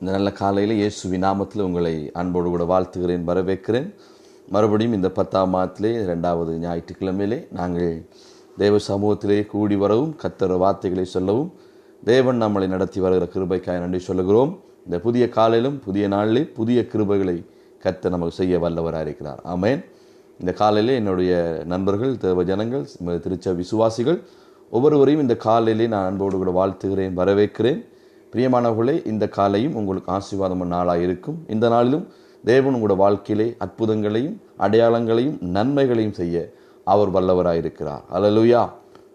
இந்த நல்ல காலையில் இயேசுவி நாமத்தில் உங்களை அன்போடு கூட வாழ்த்துகிறேன் வரவேற்கிறேன். மறுபடியும் இந்த பத்தாம் மாதத்திலே ரெண்டாவது ஞாயிற்றுக்கிழமையிலே நாங்கள் தேவ சமூகத்திலே கூடி வரவும் கத்தர வார்த்தைகளை சொல்லவும் தேவன் நம்மளை நடத்தி வருகிற கிருபைக்காய் நன்றி சொல்லுகிறோம். இந்த புதிய காலையிலும் புதிய நாளிலே புதிய கிருபைகளை கத்த நமக்கு செய்ய வல்லவராக இருக்கிறார். ஆமேன். இந்த காலையிலே என்னுடைய நண்பர்கள் தேவ ஜனங்கள் திருச்ச விசுவாசிகள் ஒவ்வொருவரையும் இந்த காலையிலே நான் அன்போடு கூட வாழ்த்துகிறேன் வரவேற்கிறேன். பிரியமானவர்களே இந்த காலையும் உங்களுக்கு ஆசீர்வாதமான நாளாக இருக்கும். இந்த நாளிலும் தேவன் உங்களோட வாழ்க்கையிலே அற்புதங்களையும் அடையாளங்களையும் நன்மைகளையும் செய்ய அவர் வல்லவராயிருக்கிறார் அலலுயா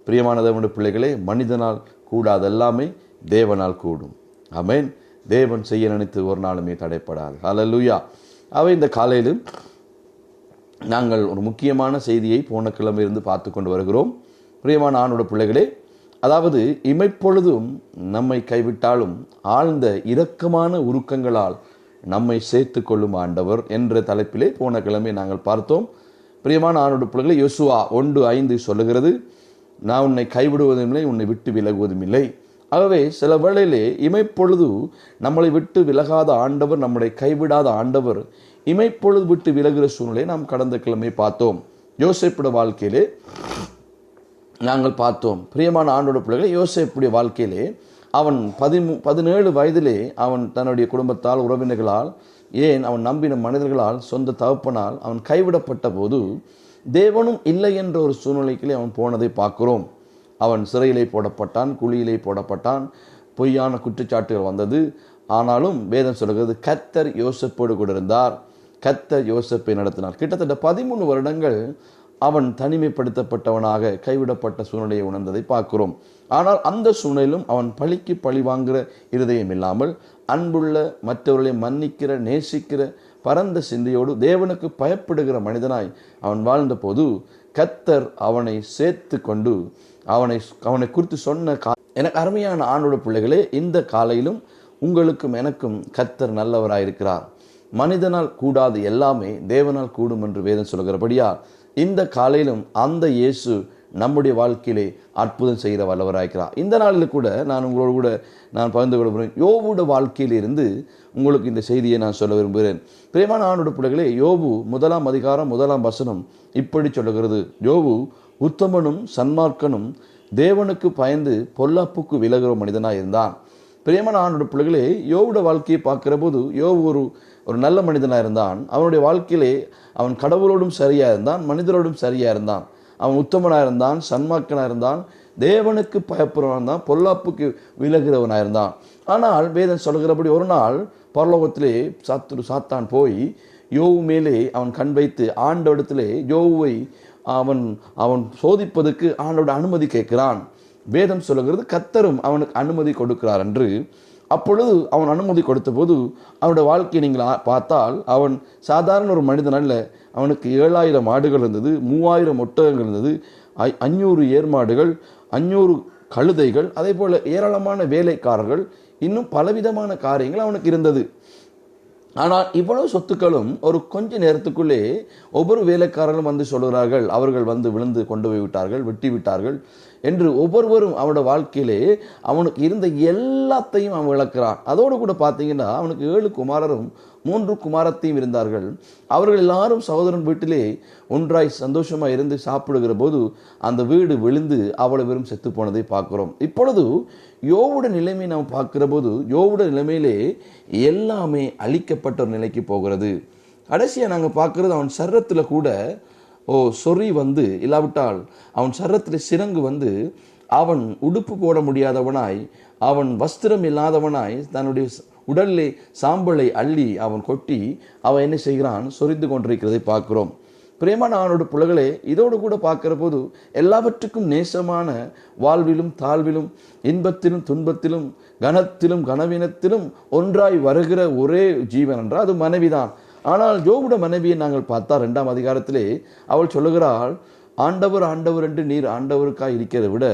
பிரியமான தேவனுடைய பிள்ளைகளே மனிதனால் கூடாது எல்லாமே தேவனால் கூடும். அமேன் தேவன் செய்ய நினைத்து ஒரு நாளுமே தடைப்படாது. அலலுயா அவை இந்த காலையிலும் நாங்கள் ஒரு முக்கியமான செய்தியை போன கிழமையிலிருந்து இருந்து பார்த்து கொண்டு வருகிறோம். பிரியமான ஆணோட பிள்ளைகளே அதாவது இமைப்பொழுதும் நம்மை கைவிட்டாலும் ஆழ்ந்த இரக்கமான உருக்கங்களால் நம்மை சேர்த்து கொள்ளும் ஆண்டவர் என்ற தலைப்பிலே போன கிழமை நாங்கள் பார்த்தோம். பிரியமான ஆணோட பிள்ளைகளை யோசுவா ஒன்று ஐந்து சொல்லுகிறது நான் உன்னை கைவிடுவதும் இல்லை உன்னை விட்டு விலகுவதும் இல்லை. ஆகவே சில வேளையிலே இமைப்பொழுது நம்மளை விட்டு விலகாத ஆண்டவர் நம்மளை கைவிடாத ஆண்டவர் இமைப்பொழுது விட்டு விலகிற சூழ்நிலையை நாம் கடந்த கிழமை பார்த்தோம். யோசிப்பிட வாழ்க்கையிலே நாங்கள் பார்த்தோம். பிரியமான ஆண்டோட பிள்ளைகளை யோசிப்புடைய வாழ்க்கையிலே அவன் பதிமூ பதினேழு வயதிலே அவன் தன்னுடைய குடும்பத்தால் உறவினர்களால் ஏன் அவன் நம்பின மனிதர்களால் சொந்த தகப்பனால் அவன் கைவிடப்பட்ட போது தேவனும் இல்லை என்ற ஒரு சூழ்நிலைக்கிலே அவன் போனதை பார்க்கிறோம். அவன் சிறையிலே போடப்பட்டான் குழியிலே போடப்பட்டான் பொய்யான குற்றச்சாட்டுகள் வந்தது. ஆனாலும் வேதம் சொல்கிறது கத்தர் யோசப்போடு கூட இருந்தார். கத்தர் யோசப்பை நடத்தினார். கிட்டத்தட்ட பதிமூணு வருடங்கள் அவன் தனிமைப்படுத்தப்பட்டவனாக கைவிடப்பட்ட சூழ்நிலையை உணர்ந்ததை பார்க்கிறோம். ஆனால் அந்த சூழ்நிலையிலும் அவன் பழிக்கு பழி வாங்குகிற இருதயம் இல்லாமல் அன்புள்ள மற்றவர்களை மன்னிக்கிற நேசிக்கிற பரந்த சிந்தையோடு தேவனுக்கு பயப்படுகிற மனிதனாய் அவன் வாழ்ந்தபோது கத்தர் அவனை சேர்த்து கொண்டு அவனை அவனை குறித்து சொன்ன கா எனக்கு அருமையான ஆணோட பிள்ளைகளே இந்த காலையிலும் உங்களுக்கும் எனக்கும் கத்தர் நல்லவராயிருக்கிறார். மனிதனால் கூடாது எல்லாமே தேவனால் கூடும் என்று வேதம் சொல்கிறபடியா இந்த காலையிலும் அந்த இயேசு நம்முடைய வாழ்க்கையிலே அற்புதம் செய்கிற வல்லவராயிருக்கிறார் இந்த நாளில் கூட நான் உங்களோடு கூட நான் பகிர்ந்து கொள்ள விரும்புகிறேன். யோபுட வாழ்க்கையிலிருந்து உங்களுக்கு இந்த செய்தியை நான் சொல்ல விரும்புகிறேன். பிரியமான ஆணோட பிள்ளைகளே யோபு முதலாம் அதிகாரம் முதலாம் வசனம் இப்படி சொல்லுகிறது. யோபு உத்தமனும் சன்மார்க்கனும் தேவனுக்கு பயந்து பொல்லாப்புக்கு விலகிற மனிதனாக இருந்தான். பிரியமான ஆணோட பிள்ளைகளே யோவுட வாழ்க்கையை பார்க்குற போது யோவு ஒரு ஒரு நல்ல மனிதனாக இருந்தான். அவனுடைய வாழ்க்கையிலே அவன் கடவுளோடும் சரியாக இருந்தான் மனிதரோடும் சரியாக இருந்தான். அவன் உத்தமனாக இருந்தான் சன்மாக்கனாக இருந்தான் தேவனுக்கு பயப்படுறவன் இருந்தான் பொல்லாப்புக்கு விலகிறவனாக இருந்தான். ஆனால் வேதம் சொல்கிறபடி ஒரு நாள் பரலோகத்திலே சாத்துரு சாத்தான் போய் யோவு மேலே அவன் கண் வைத்து ஆண்டோடத்திலே யோவுவை அவன் அவன் சோதிப்பதற்கு ஆண்டோட அனுமதி கேட்கிறான். வேதம் சொல்லுகிறது கத்தரும் அவனுக்கு அனுமதி கொடுக்கிறார் என்று அப்பொழுது அவன் அனுமதி கொடுத்த போது அவனுடைய வாழ்க்கையை நீங்கள் பார்த்தால் அவன் சாதாரண ஒரு மனிதன் அல்ல. அவனுக்கு ஏழாயிரம் ஆடுகள் இருந்தது மூவாயிரம் ஒட்டகங்கள் இருந்தது அஞ்சூறு ஏர்மாடுகள் அஞ்சூறு கழுதைகள் அதே போல் ஏராளமான வேலைக்காரர்கள் இன்னும் பலவிதமான காரியங்கள் அவனுக்கு இருந்தது. ஆனால் இவ்வளவு சொத்துக்களும் ஒரு கொஞ்ச நேரத்துக்குள்ளே ஒவ்வொரு வேலைக்காரர்களும் வந்து சொல்கிறார்கள் அவர்கள் வந்து விழுந்து கொண்டு போய் விட்டார்கள் வெட்டி விட்டார்கள் என்று ஒவ்வொருவரும் அவனோட வாழ்க்கையிலே அவனுக்கு இருந்த எல்லாத்தையும் அவன் இழக்கிறான். அதோடு கூட பார்த்தீங்கன்னா அவனுக்கு ஏழு குமாரரும் மூன்று குமாரத்தையும் இருந்தார்கள். அவர்கள் எல்லாரும் சகோதரன் வீட்டிலே ஒன்றாய் சந்தோஷமாக இருந்து சாப்பிடுகிற போது அந்த வீடு விழுந்து அவ்வளவு வெறும் செத்து போனதை பார்க்கிறோம். இப்பொழுது யோவுட நிலைமை நாம் பார்க்கிற போது யோவுட நிலைமையிலே எல்லாமே அழிக்கப்பட்ட ஒரு நிலைக்கு போகிறது. கடைசியாக நாங்கள் பார்க்குறது அவன் சர்ரத்தில் கூட ஓ சொறி வந்து இல்லாவிட்டால் அவன் சரத்தில் சிறங்கு வந்து அவன் உடுப்பு போட முடியாதவனாய் அவன் வஸ்திரம் இல்லாதவனாய் தன்னுடைய உடலிலே சாம்பலை அள்ளி அவன் கொட்டி அவன் என்ன செய்கிறான்? சொரிந்து கொண்டிருக்கிறதை பார்க்கிறோம். பிரேமான அவனோட புலகளே இதோடு கூட பார்க்கிற போது எல்லாவற்றுக்கும் நேசமான வாழ்விலும் தாழ்விலும் இன்பத்திலும் துன்பத்திலும் கனத்திலும் கனவீனத்திலும் ஒன்றாய் வருகிற ஒரே ஜீவன் என்றால் அது மனைவிதான். ஆனால் ஜோபுட மனைவியை நாங்கள் பார்த்தா ரெண்டாம் அதிகாரத்திலே அவள் சொல்லுகிறாள் ஆண்டவர் ஆண்டவர் என்று நீர் ஆண்டவருக்காக இருக்கிறதை விட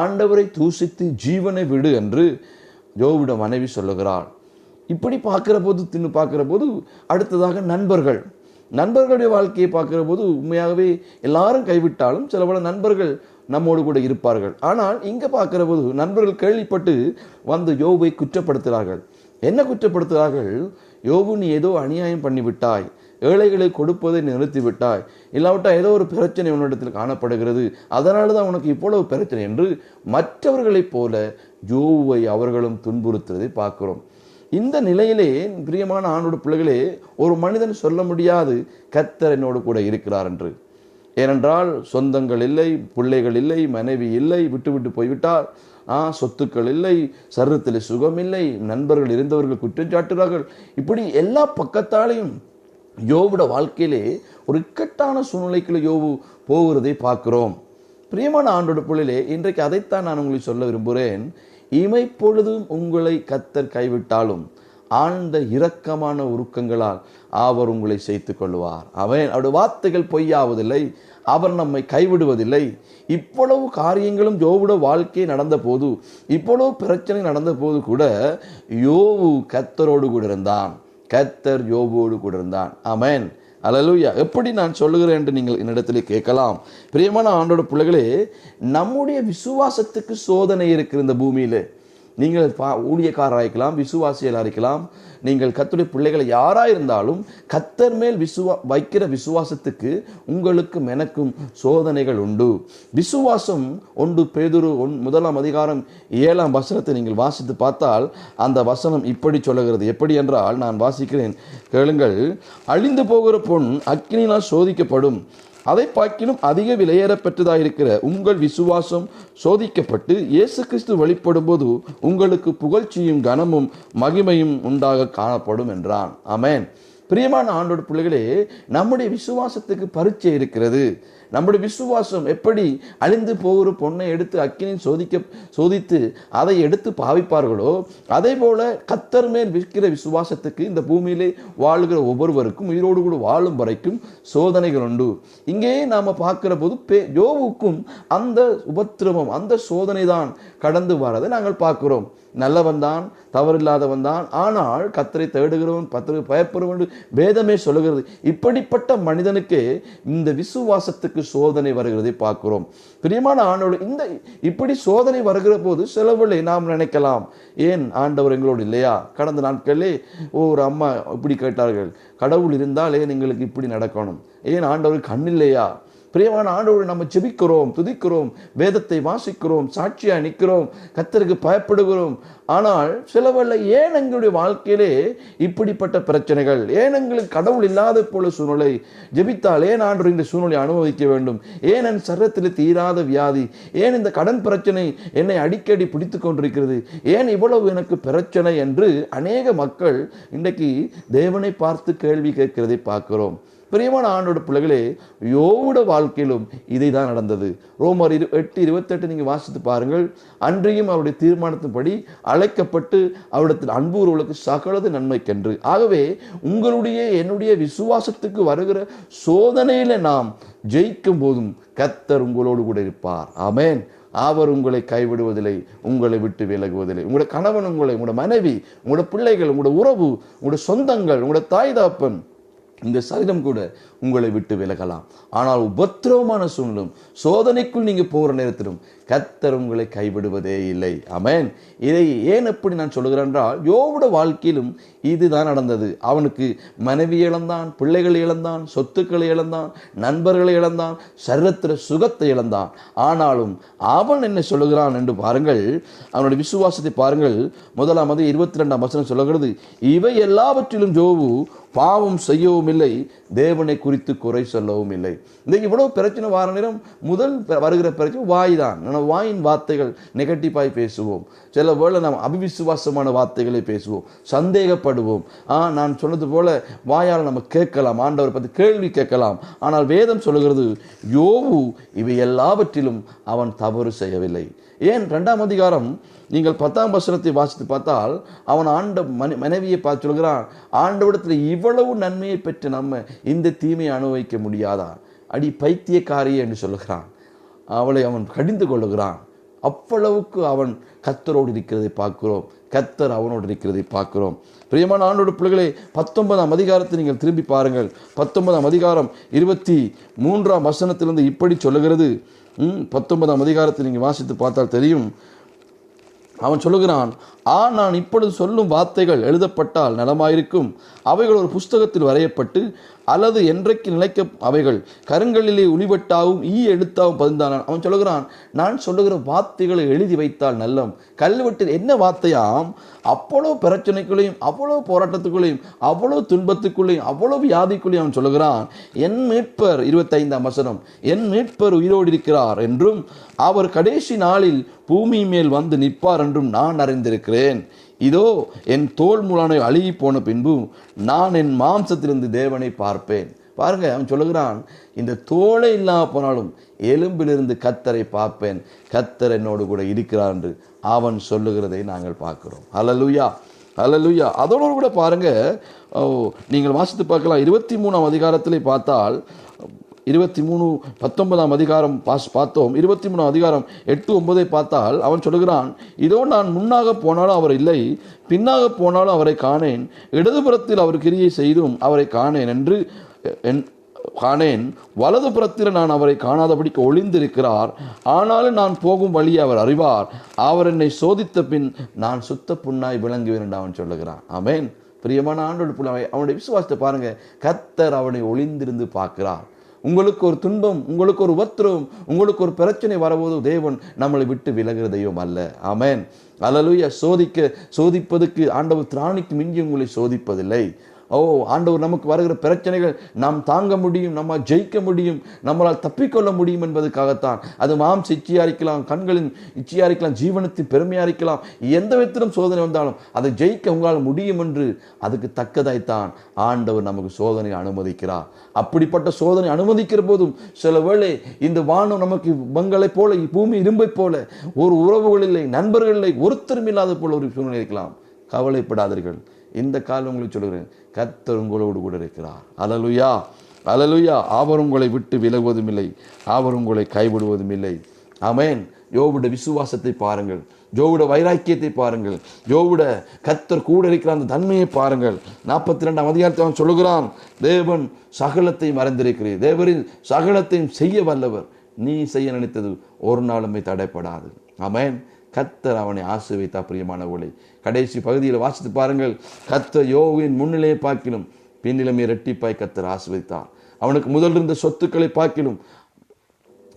ஆண்டவரை தூசித்து ஜீவனை விடு என்று ஜோபுட மனைவி சொல்லுகிறாள். இப்படி பார்க்குற போது தின்னு பார்க்குற போது அடுத்ததாக நண்பர்கள். நண்பர்களுடைய வாழ்க்கையை பார்க்குற போது உண்மையாகவே எல்லாரும் கைவிட்டாலும் சில பல நண்பர்கள் நம்மோடு கூட இருப்பார்கள். ஆனால் இங்கே பார்க்குற போது நண்பர்கள் கேள்விப்பட்டு வந்து யோபை குற்றப்படுத்துகிறார்கள். என்ன குற்றப்படுத்துகிறார்கள்? யோபு நீ ஏதோ அநியாயம் பண்ணிவிட்டாய். ஏழைகளை கொடுப்பதை நிறுத்திவிட்டாய். இல்லாவிட்டால் ஏதோ ஒரு பிரச்சனை உன்னிடத்தில் காணப்படுகிறது. அதனால தான் உனக்கு இவ்வளவு பிரச்சனை என்று மற்றவர்களைப் போல ஜோவை அவர்களும் துன்புறுத்துறதை பார்க்கிறோம். இந்த நிலையிலே பிரியமான ஆணோட பிள்ளைகளே ஒரு மனிதன் சொல்ல முடியாது கத்தர் என்னோடு கூட இருக்கிறார் என்று. ஏனென்றால் சொந்தங்கள் இல்லை பிள்ளைகள் இல்லை மனைவி இல்லை விட்டு விட்டு போய்விட்டார். ஆ சொத்துக்கள் இல்லை சரீரத்தில் சுகம் இல்லை நண்பர்கள் இருந்தவர்கள் குற்றம் சாட்டுகிறார்கள் இப்படி எல்லா பக்கத்தாலையும் யோவோட வாழ்க்கையிலே ஒரு இக்கட்டான சூழ்நிலைக்குள்ள யோவு போகிறதை பார்க்கிறோம். பிரியமான ஆண்டோட பொழிலே இன்றைக்கு அதைத்தான் நான் உங்களுக்கு சொல்ல விரும்புகிறேன். இமைப்பொழுதும் உங்களை கத்தர் கைவிட்டாலும் ஆழ்ந்த இரக்கமான உருக்கங்களால் அவர் உங்களை சேர்த்து கொள்வார் அவன் அவருடைய வார்த்தைகள் பொய்யாவதில்லை. அவர் நம்மை கைவிடுவதில்லை. இவ்வளவு காரியங்களும் யோவுட வாழ்க்கை நடந்த போது இவ்வளவு பிரச்சனை நடந்த போது கூட யோவு கத்தரோடு கூட இருந்தான். கத்தர் யோவோடு கூட இருந்தான். அமேன் அலலுயா எப்படி நான் சொல்லுகிறேன் என்று நீங்கள் என்னிடத்தில் கேட்கலாம். பிரியமான ஆண்டோட பிள்ளைகளே நம்முடைய விசுவாசத்துக்கு சோதனை இருக்கிற இந்த பூமியிலே. நீங்கள் பா ஊழியக்காரராக இருக்கலாம் விசுவாசியலாக இருக்கலாம் நீங்கள் கத்துடைய பிள்ளைகள் யாராக இருந்தாலும் கத்தர் மேல் விசுவா வைக்கிற விசுவாசத்துக்கு உங்களுக்கும் எனக்கும் சோதனைகள் உண்டு. விசுவாசம் ஒன்று பேதுரு ஒன் முதலாம் அதிகாரம் ஏழாம் வசனத்தை நீங்கள் வாசித்து பார்த்தால் அந்த வசனம் இப்படி சொல்லுகிறது. எப்படி என்றால் நான் வாசிக்கிறேன். கேளுங்கள். அழிந்து போகிற பொன் அக்னினால் சோதிக்கப்படும். அதை பார்க்கிலும் அதிக விலையேறப்பெற்றதாக இருக்கிற உங்கள் விசுவாசம் சோதிக்கப்பட்டு இயேசு கிறிஸ்து வழிபடும் போது உங்களுக்கு புகழ்ச்சியும் கனமும் மகிமையும் உண்டாக காணப்படும் என்றான். அமேன் பிரியமான ஆண்டோட பிள்ளைகளே நம்முடைய விசுவாசத்துக்கு பரீட்சை இருக்கிறது. நம்முடைய விசுவாசம் எப்படி அழிந்து போகிற பொண்ணை எடுத்து அக்கினில் சோதிக்க சோதித்து அதை எடுத்து பாவிப்பார்களோ அதே போல கத்தர் மேல் விற்கிற விசுவாசத்துக்கு இந்த பூமியிலே வாழ்கிற ஒவ்வொருவருக்கும் உயிரோடு கூட வாழும் வரைக்கும் சோதனைகள் உண்டு. இங்கே நாம் பார்க்கிற போது பே யோவுக்கும் அந்த உபத்திரவம் அந்த சோதனை தான் கடந்து வரதை நாங்கள் பார்க்கிறோம். நல்லவன் தான் தவறில்லாதவன் தான் ஆனால் கத்தரை தேடுகிறவன் பத்திர பயப்படுவன் வேதமே சொல்லுகிறது. இப்படிப்பட்ட மனிதனுக்கு இந்த விசுவாசத்துக்கு சோதனை வருகிறதை பார்க்கிறோம். பிரியமான ஆண்டவர்கள் இந்த இப்படி சோதனை வருகிற போது சிலவளை நாம் நினைக்கலாம். ஏன் ஆண்டவர் எங்களோடு இல்லையா? கடந்த நாட்களே ஒரு அம்மா இப்படி கேட்டார்கள். கடவுள் இருந்தால் ஏன் எங்களுக்கு இப்படி நடக்கணும். ஏன் ஆண்டவர் கண் இல்லையா பிரியமான ஆண்டோடு நம்ம ஜெபிக்கிறோம் துதிக்கிறோம் வேதத்தை வாசிக்கிறோம் சாட்சியாக நிற்கிறோம் கத்தருக்கு பயப்படுகிறோம். ஆனால் சிலவல்ல ஏன் எங்களுடைய வாழ்க்கையிலே இப்படிப்பட்ட பிரச்சனைகள்? ஏன் எங்களுக்கு கடவுள் இல்லாத போல சூழ்நிலை? ஜெபித்தால் ஏன் ஆண்டு இந்த சூழ்நிலை அனுபவிக்க வேண்டும்? ஏன் என் சரத்தில் தீராத வியாதி? ஏன் இந்த கடன் பிரச்சனை என்னை அடிக்கடி பிடித்து கொண்டிருக்கிறது? ஏன் இவ்வளவு எனக்கு பிரச்சனை என்று அநேக மக்கள் இன்றைக்கு தேவனை பார்த்து கேள்வி கேட்கிறதை பார்க்கிறோம். பிரியமான ஆண்டோட பிள்ளைகளே யோவோட வாழ்க்கையிலும் இதை தான் நடந்தது. ரோமர் இரு எட்டு இருபத்தெட்டு நீங்கள் வாசித்து பாருங்கள். அன்றையும் அவருடைய தீர்மானத்தின்படி அழைக்கப்பட்டு அவரிடத்தில் அன்பு அன்புறவர்களுக்கு சகலது நன்மைக்கென்று. ஆகவே உங்களுடைய என்னுடைய விசுவாசத்துக்கு வருகிற சோதனையில் நாம் ஜெயிக்கும் போதும் கத்தர் உங்களோடு கூட இருப்பார். ஆமேன். அவர் உங்களை கைவிடுவதில்லை உங்களை விட்டு விலகுவதில்லை. உங்களுடைய கணவன் உங்களை உங்களோட மனைவி உங்களோட பிள்ளைகள் உங்களோட உறவு உங்களோட சொந்தங்கள் உங்களோட தாய் தாப்பன் இந்த சரீரம் கூட உங்களை விட்டு விலகலாம். ஆனால் உபத்திரவமான சூழ்நிலும் சோதனைக்குள் நீங்கள் போகிற நேரத்திலும் கத்தர் உங்களை கைவிடுவதே இல்லை. அமேன் இதை ஏன் எப்படி நான் சொல்லுகிறேன் என்றால் யோவோட வாழ்க்கையிலும் இதுதான் நடந்தது. அவனுக்கு மனைவி இழந்தான் பிள்ளைகள் இழந்தான் சொத்துக்களை இழந்தான் நண்பர்களை இழந்தான் சரீரத்திர சுகத்தை இழந்தான். ஆனாலும் அவன் என்ன சொல்லுகிறான் என்று பாருங்கள். அவனுடைய விசுவாசத்தை பாருங்கள். முதலாவது இருபத்தி ரெண்டாம் வசனம் சொல்லுகிறது இவை எல்லாவற்றிலும் ஜோவு பாவம் செய்யவும் இல்லை தேவனை குறித்து குறை சொல்லவும் இல்லை. இந்த இவ்வளவு பிரச்சனை வார நேரம் முதல் வருகிற பிரச்சனை வாய் தான். நம்ம வாயின் வார்த்தைகள் நெகட்டிவாய் பேசுவோம். சில வேளை நாம் அபிவிசுவாசமான வார்த்தைகளை பேசுவோம். சந்தேகப்படுவோம். ஆ நான் சொன்னது போல வாயால் நம்ம கேட்கலாம். ஆண்டவர் பற்றி கேள்வி கேட்கலாம். ஆனால் வேதம் சொல்லுகிறது யோவு இவை எல்லாவற்றிலும் அவன் தவறு செய்யவில்லை. ஏன்? ரெண்டாம் அதிகாரம் நீங்கள் பத்தாம் வசனத்தை வாசித்து பார்த்தால் அவன் ஆண்ட மனை மனைவியை பார்த்து சொல்கிறான் ஆண்டவிடத்தில் இவ்வளவு நன்மையை பெற்று நம்ம இந்த தீமையை அனுபவிக்க முடியாதா? அடி பைத்தியக்காரியே என்று சொல்லுகிறான். அவளை அவன் கடிந்து கொள்ளுகிறான். அவ்வளவுக்கு அவன் கத்தரோடு இருக்கிறதை பார்க்கிறோம். கத்தர் அவனோடு இருக்கிறதை பார்க்கிறோம். பிரியமான ஆண்டோட பிள்ளைகளை பத்தொன்பதாம் அதிகாரத்தை நீங்கள் திரும்பி பாருங்கள். பத்தொன்பதாம் அதிகாரம் இருபத்தி மூன்றாம் வசனத்திலிருந்து இப்படி சொல்லுகிறது. ம், பத்தொன்பதாம் அதிகாரத்தை நீங்கள் வாசித்து பார்த்தால் தெரியும். அவன் சொல்லுகிறான் ஆ நான் இப்பொழுது சொல்லும் வார்த்தைகள் எழுதப்பட்டால் நலமாயிருக்கும். அவைகள் ஒரு புஸ்தகத்தில் வரையப்பட்டு அல்லது என்றைக்கு நிலைக்க அவைகள் கருங்கல்லிலே உளிவட்டாவும் ஈ எழுத்தாவும் பதிந்தானான் அவன் சொல்லுகிறான் நான் சொல்லுகிற வார்த்தைகளை எழுதி வைத்தால் நல்லம். கல்வெட்டில் என்ன வார்த்தையாம்? அவ்வளோ பிரச்சனைக்குள்ளேயும் அவ்வளோ போராட்டத்துக்குள்ளேயும் அவ்வளோ துன்பத்துக்குள்ளேயும் அவ்வளோ வியாதிக்குள்ளேயும் அவன் சொல்லுகிறான் என் மீட்பர் இருபத்தைந்தாம் வசனம் என் மீட்பர் உயிரோடு இருக்கிறார் என்றும் அவர் கடைசி நாளில் பூமி மேல் வந்து நிற்பார் என்றும் நான் அறிந்திருக்கிறேன். இதோ என் தோல் முலானை அழுகி போன பின்பு நான் என் மாம்சத்திலிருந்து தேவனை பார்ப்பேன். பாருங்க அவன் சொல்லுகிறான் இந்த தோலை இல்லாம போனாலும் எலும்பிலிருந்து கத்தரை பார்ப்பேன். கத்தர் என்னோடு கூட இருக்கிறான் என்று அவன் சொல்லுகிறதை நாங்கள் பார்க்கிறோம். அலலுயா அலலுயா அதோடு கூட பாருங்க ஓ, நீங்கள் வாசித்து பார்க்கலாம் இருபத்தி மூணாம் அதிகாரத்திலே பார்த்தால் இருபத்தி மூணு பத்தொன்பதாம் அதிகாரம் பாஸ் பார்த்தோம். இருபத்தி மூணாம் அதிகாரம் எட்டு ஒன்பதை பார்த்தால் அவன் சொல்லுகிறான் இதோ நான் முன்னாக போனாலும் அவர் இல்லை பின்னாக போனாலும் அவரை காணேன். இடதுபுறத்தில் அவர் கிரியை செய்தும் அவரை காணேன் என்று என் காணேன். வலதுபுறத்தில் நான் அவரை காணாதபடிக்கு ஒளிந்திருக்கிறார். ஆனாலும் நான் போகும் வழியை அவர் அறிவார். அவர் என்னை சோதித்த பின் நான் சுத்த புண்ணாய் விளங்குவேன் என்று அவன் சொல்லுகிறான். ஆமென். பிரியமான ஆண்டோடு பிள்ளை அவனுடைய விசுவாசத்தை பாருங்கள் கத்தர் அவனை ஒளிந்திருந்து பார்க்கிறார். உங்களுக்கு ஒரு துன்பம் உங்களுக்கு ஒரு உபத்திரம் உங்களுக்கு ஒரு பிரச்சனை வரபோது தேவன் நம்மளை விட்டு விலகிற தெய்வம் அல்ல. ஆமேன். அல்லலுயா சோதிக்க சோதிப்பதுக்கு ஆண்டவர் திராணிக்கு மிஞ்சி உங்களை சோதிப்பதில்லை. ஓ ஆண்டவர் நமக்கு வருகிற பிரச்சனைகள் நாம் தாங்க முடியும் நம்ம ஜெயிக்க முடியும் நம்மளால் தப்பிக்கொள்ள முடியும் என்பதற்காகத்தான். அது மாம்ச இச்சையாரிக்கலாம் கண்களின் இச்சையாரிக்கலாம் ஜீவனத்தை ஜீவனத்தின் எந்த விதத்திலும் சோதனை வந்தாலும் அதை ஜெயிக்க உங்களால் முடியும் என்று அதுக்கு தக்கதாய்த்தான் ஆண்டவர் நமக்கு சோதனை அனுமதிக்கிறார். அப்படிப்பட்ட சோதனை அனுமதிக்கிற போதும் சில வேளை இந்த வானம் நமக்கு பங்களைப் போல பூமி இரும்பைப் போல ஒரு உறவுகள் இல்லை நண்பர்கள் இல்லை ஒருத்தரும் இல்லாத போல ஒரு சூழ்நிலை இருக்கலாம். கவலைப்படாதீர்கள். இந்த காலம் உங்களுக்கு சொல்கிறேன் கத்தர் உங்களோடு கூட இருக்கிறார். அலலுயா அலலுயா அவர் உங்களை விட்டு விலகுவதும் இல்லை. அவர் உங்களை கைவிடுவதும் இல்லை. அமேன் யோவுட விசுவாசத்தை பாருங்கள். ஜோவுட வைராக்கியத்தை பாருங்கள். ஜோவுட கத்தர் கூட இருக்கிற அந்த தன்மையை பாருங்கள். நாற்பத்தி ரெண்டாம் அதிகாரத்தை அவன் சொல்லுகிறான் தேவன் சகலத்தையும் மறைந்திருக்கிறீர் தேவரின் சகலத்தையும் செய்ய வல்லவர். நீ செய்ய நினைத்தது ஒரு நாளுமே தடைப்படாது. அமேன் கத்தர் அவனை ஆசீர்வைத்தா பிரியமானவளை கடைசி பகுதியில் வாசித்து பாருங்கள். கத்தர் யோவின் முன்னிலையை பார்க்கிலும் பின்னிலைமை இரட்டிப்பாய் கத்தர் ஆசிர்வதித்தார் அவனுக்கு முதல் இருந்த சொத்துக்களை பார்க்கிலும்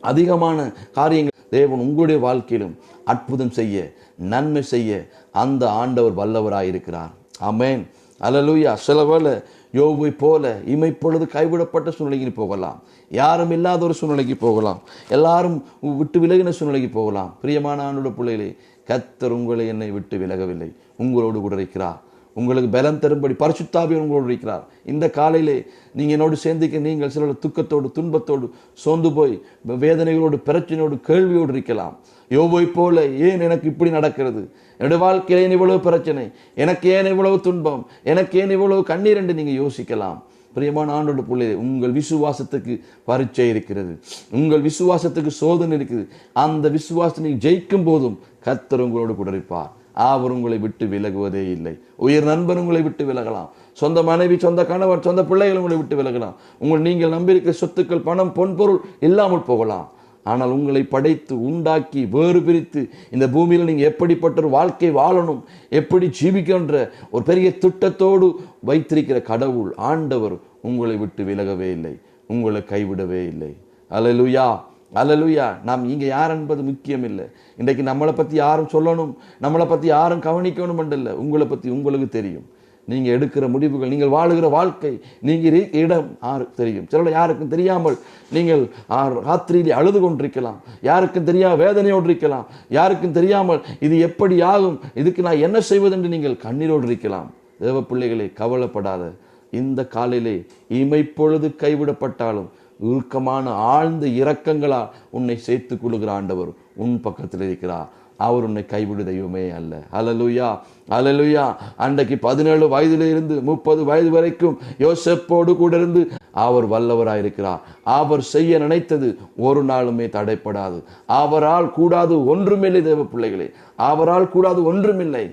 அதிகமான காரியங்கள் தேவன் உங்களுடைய வாழ்க்கையிலும் அற்புதம் செய்ய நன்மை செய்ய அந்த ஆண்டவர் வல்லவராயிருக்கிறார். இருக்கிறார் அலலூயா அல்லேலூயா. சில வேளை யோபை போல இமைப்பொழுது கைவிடப்பட்ட சூழ்நிலையில் போகலாம். யாரும் இல்லாத ஒரு சூழ்நிலைக்கு போகலாம். எல்லாரும் விட்டு விலகின சூழ்நிலைக்கு போகலாம். பிரியமான ஆண்டோட பிள்ளைகளே கத்தர் உங்களை என்னை விட்டு விலகவில்லை. உங்களோடு கூட இருக்கிறார். உங்களுக்கு பலம் தரும்படி பரிசுத்தாவி உங்களோடு இருக்கிறார். இந்த காலையிலே நீங்கள் என்னோடு சேர்ந்திக்க நீங்கள் சிலர் துக்கத்தோடு துன்பத்தோடு சோர்ந்து போய் வேதனைகளோடு பிரச்சனையோடு கேள்வியோடு இருக்கலாம். யோபை போல ஏன் எனக்கு இப்படி நடக்கிறது? என்னுடைய வாழ்க்கையில் ஏன் இவ்வளவு பிரச்சனை? எனக்கு ஏன் இவ்வளவு துன்பம்? எனக்கு ஏன் இவ்வளவு கண்ணீர் என்று நீங்கள் யோசிக்கலாம். பிரியமான ஆண்டோட பிள்ளையே உங்கள் விசுவாசத்துக்கு பரீட்சை இருக்கிறது. உங்கள் விசுவாசத்துக்கு சோதனை இருக்குது. அந்த விசுவாசத்தை நீங்கள் ஜெயிக்கும் போதும் கத்தர் உங்களோடு கூட இருப்பார். அவர் உங்களை விட்டு விலகுவதே இல்லை. உயிர் நண்பர் உங்களை விட்டு விலகலாம். சொந்த மனைவி சொந்த கணவர் சொந்த பிள்ளைகள் உங்களை விட்டு விலகலாம். உங்கள் நீங்கள் நம்பியிருக்கிற சொத்துக்கள் பணம் பொன்பொருள் இல்லாமல் போகலாம். ஆனால் உங்களை படைத்து உண்டாக்கி வேறு பிரித்து இந்த பூமியில் நீங்கள் எப்படிப்பட்ட ஒரு வாழ்க்கை வாழணும் எப்படி ஜீவிக்கின்ற ஒரு பெரிய திட்டத்தோடு வைத்திருக்கிற கடவுள் ஆண்டவர் உங்களை விட்டு விலகவே இல்லை உங்களை கைவிடவே இல்லை. அலலுயா அலலுயா நாம் இங்கே யார் என்பது முக்கியம் இல்லை. இன்றைக்கு நம்மளை பற்றி யாரும் சொல்லணும் நம்மளை பற்றி யாரும் கவனிக்கணும் இல்லை உங்களை பற்றி உங்களுக்கு தெரியும். நீங்கள் எடுக்கிற முடிவுகள் நீங்கள் வாழுகிற வாழ்க்கை நீங்கள் இடம் யாருக்கு தெரியும். சில யாருக்கும் தெரியாமல் நீங்கள் ராத்திரியில் ராத்திரியிலே அழுது கொண்டிருக்கலாம். யாருக்கும் தெரியாம வேதனையோடு இருக்கலாம். யாருக்கும் தெரியாமல் இது எப்படி ஆகும் இதுக்கு நான் என்ன செய்வதென்று நீங்கள் கண்ணீரோடு இருக்கலாம். தேவ பிள்ளைகளை கவலைப்படாத. இந்த காலையிலே இமைப்பொழுது கைவிடப்பட்டாலும் உருக்கமான ஆழ்ந்த இரக்கங்களால் உன்னை சேர்த்துக் கொள்ளுகிற ஆண்டவர் உன் பக்கத்தில் இருக்கிறார் அவர் உன்னை கைவிடு தெய்வமே அல்ல. அலலுயா அலலுயா அன்றைக்கு பதினேழு வயதிலிருந்து முப்பது வயது வரைக்கும் யோசப்போடு கூட இருந்து அவர் வல்லவராயிருக்கிறார் அவர் செய்ய நினைத்தது ஒரு நாளுமே தடைப்படாது. அவரால் கூடாது ஒன்றுமில்லை தேவ பிள்ளைகளே. அவரால் கூடாது ஒன்றுமில்லை.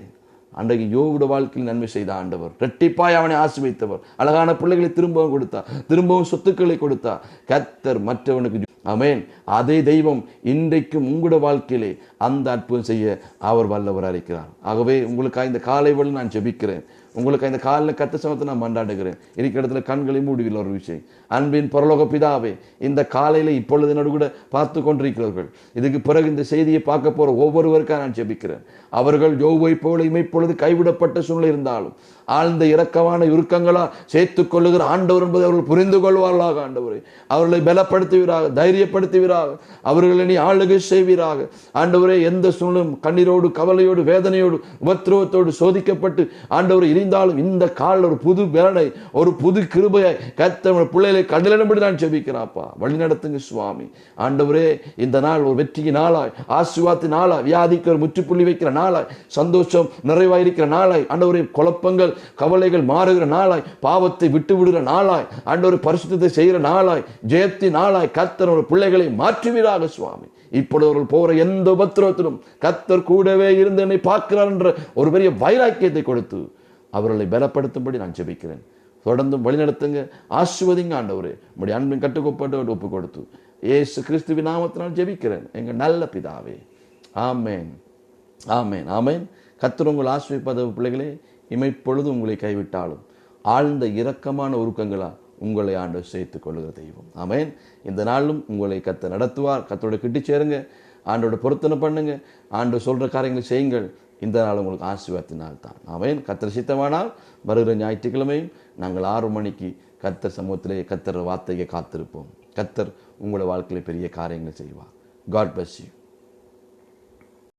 அன்றைக்கு யோவிட வாழ்க்கையில் நன்மை செய்த ஆண்டவர் ரெட்டிப்பாய் அவனை ஆசிர்வதித்தவர் அழகான பிள்ளைகளை திரும்பவும் கொடுத்தார் திரும்பவும் சொத்துக்களை கொடுத்தார். கத்தர் மற்றவனுக்கு அமேன் அதே தெய்வம் இன்றைக்கும் உங்களோட வாழ்க்கையிலே அந்த அற்புதம் செய்ய அவர் வல்லவராக இருக்கிறார் ஆகவே உங்களுக்காக இந்த காலை வேளை நான் ஜெபிக்கிறேன். உங்களுக்கு இந்த காலில் கத்த சமத்தை நான் மண்டாடுகிறேன். இருக்கிற இடத்துல கண்களை மூடுவில் ஒரு விஷயம். அன்பின் பரலோக பிதாவே இந்த காலையில் இப்பொழுது நடு கூட பார்த்து கொண்டிருக்கிறவர்கள் இதுக்கு பிறகு இந்த செய்தியை பார்க்க போற ஒவ்வொருவருக்காக நான் ஜெபிக்கிறேன். அவர்கள் யோவை போல இமைப்பொழுது கைவிடப்பட்ட சூழ்நிலை இருந்தாலும் ஆழ்ந்த இறக்கமான இறுக்கங்களா சேர்த்துக் கொள்ளுகிற ஆண்டவர் என்பதை அவர்கள் புரிந்து கொள்வார்களாக ஆண்டவரை. அவர்களை பலப்படுத்துவீராக தைரியப்படுத்துவீராக அவர்களை நீ ஆளுகை செய்வீராக. ஆண்டவரே எந்த சூழ்நிலும் கண்ணீரோடு கவலையோடு வேதனையோடு உபத்திரவத்தோடு சோதிக்கப்பட்டு ஆண்டவர் இருந்தாலும் இந்த காலில் ஒரு புது பலனை ஒரு புது கிருபையை கத்த பிள்ளைகளை கடலிடம்படி நான் செபிக்கிறாப்பா வழி நடத்துங்க சுவாமி. ஆண்டவரே இந்த நாள் ஒரு வெற்றியின் நாளாய் ஆசிர்வாத்தி நாளாய் வியாதிக்கு ஒரு முற்றுப்புள்ளி வைக்கிற நாளாய் சந்தோஷம் நிறைவாயிருக்கிற நாளாய் ஆண்டவரே குழப்பங்கள் கவலைகள் மாறுகிற நாளாய் பாவத்தை விட்டு விடுகிற நாளாய் ஆண்டவர் பரிசுத்தத்தை செய்கிற நாளாய் ஜெயத்தி நாளாய் கத்தர் ஒரு பிள்ளைகளை மாற்றுவீராக சுவாமி. இப்பொழுது அவர்கள் போகிற எந்த உபத்திரத்திலும் கத்தர் கூடவே இருந்து என்னை பார்க்கிறார் என்ற ஒரு பெரிய வைராக்கியத்தை கொடுத்து அவர்களை பலப்படுத்தும்படி நான் ஜெபிக்கிறேன். தொடர்ந்தும் வழிநடத்துங்க. ஆசிர்வதிங்க ஆண்டவரே. உங்களுடைய அன்பின் கட்டுக்கோப்பாட்டு ஒப்பு கொடுத்து ஏசு கிறிஸ்துவின் நாமத்தினால் ஜெபிக்கிறேன். எங்கள் நல்ல பிதாவே. ஆமேன். ஆமேன். ஆமேன். கத்தர் உங்கள் ஆசிர்வதிப்பத பிள்ளைகளே. இமைப்பொழுது உங்களை கைவிட்டாலும் ஆழ்ந்த இரக்கமான உருக்கங்களா உங்களை ஆண்டு சேர்த்து கொள்ளுகிற தெய்வம். ஆமேன். இந்த நாளும் உங்களை கத்த நடத்துவார். கத்தோட கிட்டி சேருங்க. ஆண்டோட பொருத்தனை பண்ணுங்க. ஆண்டு சொல்கிற காரியங்களை செய்யுங்கள். இந்த நாள் உங்களுக்கு ஆசீர்வாதத்தினால் தான் அவன் கத்தர் சித்தமானால் வருகிற ஞாயிற்றுக்கிழமையும் நாங்கள் ஆறு மணிக்கு கத்தர் சமூகத்திலே கத்தர் வார்த்தையை காத்திருப்போம். கத்தர் உங்களோட வாழ்க்கையில் பெரிய காரியங்களை செய்வார். God bus you